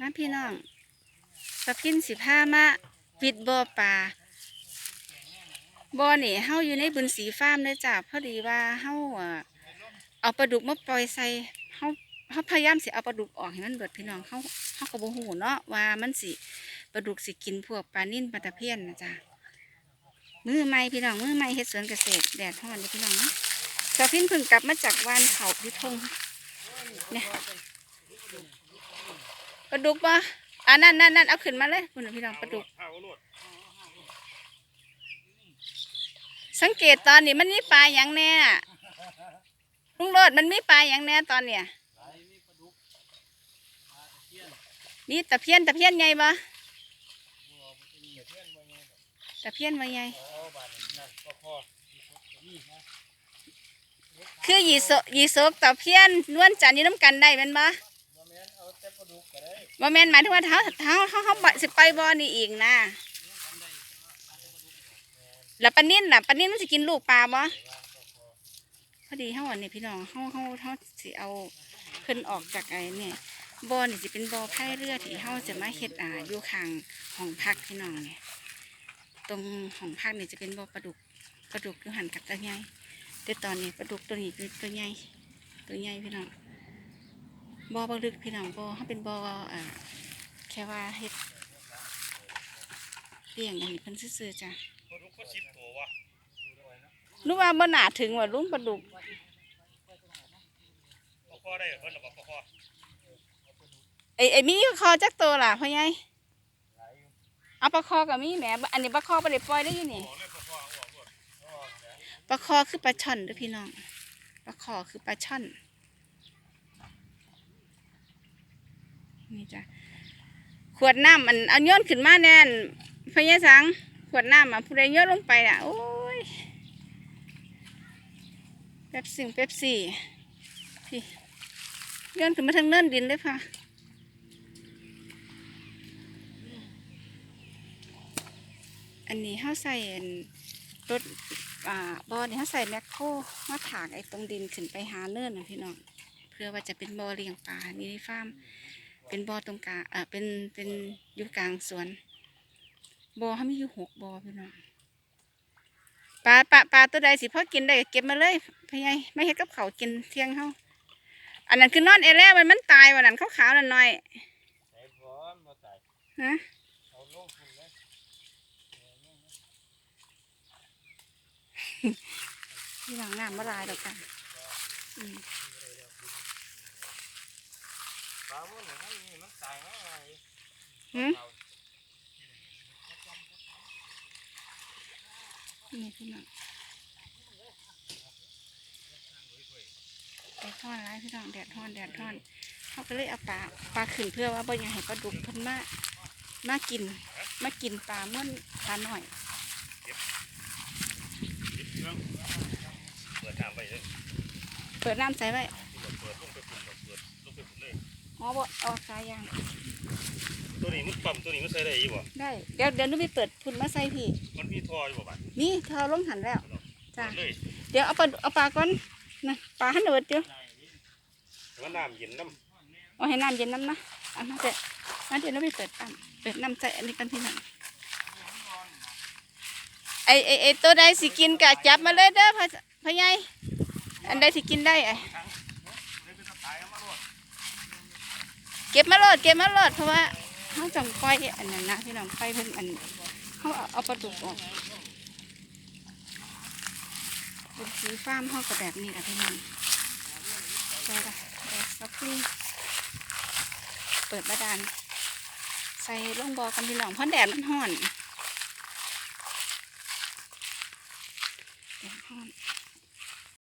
นะพี่น้องปลาพินสิผ้ามาวิดบ่อปลาบ่อนี่เฮาอยู่ในบึนสีฟาร์มเด้อจ้าพอดีว่าเฮาเอาปลาดุกมาปล่อยใส่เฮาเฮาพยายามสิเอาปลาดุกออกให้มันเบิดพี่น้องเฮาเฮาก็บ่ฮู้เนาะว่ามันสิปลาดุกสิกินพวกปลานิ่นปลาตะเพียนนะจ้ามือใหม่พี่น้องมือใหม่เฮ็ดสวนเกษตรแดดร้อนเด้อพี่น้องนาะปลาพินเพิ่งกลับมาจากวานเขาพิทงเนี่ย ลาดุกปะอ่านั่นนั่นนั่นเอาขึ้นมาเลยคุณพี่น้องปลาดุกเอาโลดสังเกตตอนนี้มันมีปลาอย่างแน่ลุงโรดมันมีปลาอย่างแน่ตอนเนี้ยนี่ตะเพียนตะเพียนไงบ่ตะเพียนว่าไงเอาบาดนั่นก็พอนี่นะคือยีโซยีโซกตะเพียนนวลจันทร์อยู่น้ำกันได้แมันบ่บ่ บ่แม่นหมายถึงว่าเท้าเท้าเขาเขาสิไปบ่อนี่อีกนะแล้วปลานิ่นล่ะปลานิ่นมันสิกินลูกปลาบ่พอดีเฮาอันนี้พี่น้องเฮาเฮาเฮาสิเอาเพิ่นออกจากไอ้เนี่ยบ่อนี่สิเป็นบ่อพายเรือที่เฮาจะมาเฮ็ดอ่าอยู่ข้างห้องพักพี่น้องเนี่ยตรงห้องพักนี่จะเป็นบ่อปลาดุกปลาดุกอยู่หันกับตัวใหญ่แต่ตอนนี้ปลาดุกตัวนี้ตัวใหญ่ตัวใหญ่พี่น้อง บ่อบ่ลึกพี่น้องบ่อเฮาเป็นบ่ออ่าแค่ว่าเฮ็ดเลี้ยงอันนี้เพิ่นซื่อๆจ้ะปลาดุกก็สิบตัววะรู้ว่าบ่น่าถึงว่าลุงปลาดุกปลาคอได้เพิ่นละบ่ปลาคอไอ้ไอ้มีคอจักตัวล่ะพ่อใหญ่เอาปลาคอกับมีแหมอันนี้ปลาคอบ่ได้ปล่อยได้อยู่นี่ออกเลยปลาคอเอาออกหมดเอาออกแล้วปลาคอคือปลาช่อนเด้อพี่น้องปลาคอคือปลาช่อน นี่จ้ะขวดน้ำมันเอาย้อนขึ้นมาแน่นพญ่สังขวดน้ำอะผู้ใดย้อนลงไปอะโอ้ยเป๊ปซี่เป๊ปซี่พี่ย้อนขึ้นมาทางเนินดินเลยค่ะอันนี้เขาใส่รถอ่าบอนี่เขาใส่แมคโครมาถางไอ้ตรงดินขึ้นไปหาเนินนะพี่น้องเพื่อว่าจะเป็นบ่อเลี้ยงปลานี่ฟาร์ม เป็นบ่อตรงกลางอ่าเป็นเป็นอยู่กลางสวนบ่อเขามีอยู่หกบ่อพี่น้องปลาปลาปลาตัวใดสิพ่อกินได้ก็เก็บมาเลยพี่ใหญ่ไม่เฮ็ดกับเขาวกินเที่ยงเขาอันนั้นคือนอนเอเล่มันมันตายวันนั้นขาวๆนั่นหน่อยใส่บอนบ่ตายนะเอาลงพุ่นเลยที่หลังน้ำมาลายดอกกันอืมปลามันมันนี่มันตายง่ายหืมนี่พี่น้องแดดทอนไรพี่น้องแดดทอนแดดทอนเขาก็เลยเอาปลาปลาขึ้นเพื่อว่าบ่อยากให้ปลาดุกเพิ่นมามากินมากินปลาเมื่อนปลาหน่อยเปิดน้ำไปเลยเปิดน้ำใส่ไว้เปิดลงไปพุ่นเปิดลงไปพุ่นเลย อ๋อบ่เอาสายยางตัวนี้มันปั๊มตัวนี้มันใส่ได้อีบ่ได้ เดี๋ยวเดี๋ยวหนูไปเปิดพุ่นมาใส่พี่มันมีท่ออยู่บ่บัดนี่เธอลงหันแล้วจ้าเปิดเลยเดี๋ยวเอาปลาเอาปลาก่อนนะปลาหันเดือดเดี๋ยวว่าน้ำเย็นน้เอาให้น้ำเย็นน้ำนะอันนั้นเสร็จงั้นเดี๋ยวเราไปเปิดปั๊มเปิดน้ำใส่อันนี้กันพี่น้องไอไอไอตัวใดสิกินกะจับมาเลยเด้อพ่อพ่อใหญ่อันใดสิกินได้ไอ เก็บมาโลดเก็บมาโลดเพราะว่าเขาจังปล่อยอันนั้นนะพี่น้องปล่อยเพิ่นอันเขาเอาปลาดุกออกเป็นสีฟ้าร์มเขาก็แบบนี้แหละพี่น้องใช่ละเดี๋ยวสักครู่เปิดบาดาลใส่ลงบอกกันพี่น้องเพราะแดดมันห่อนแดดห่อน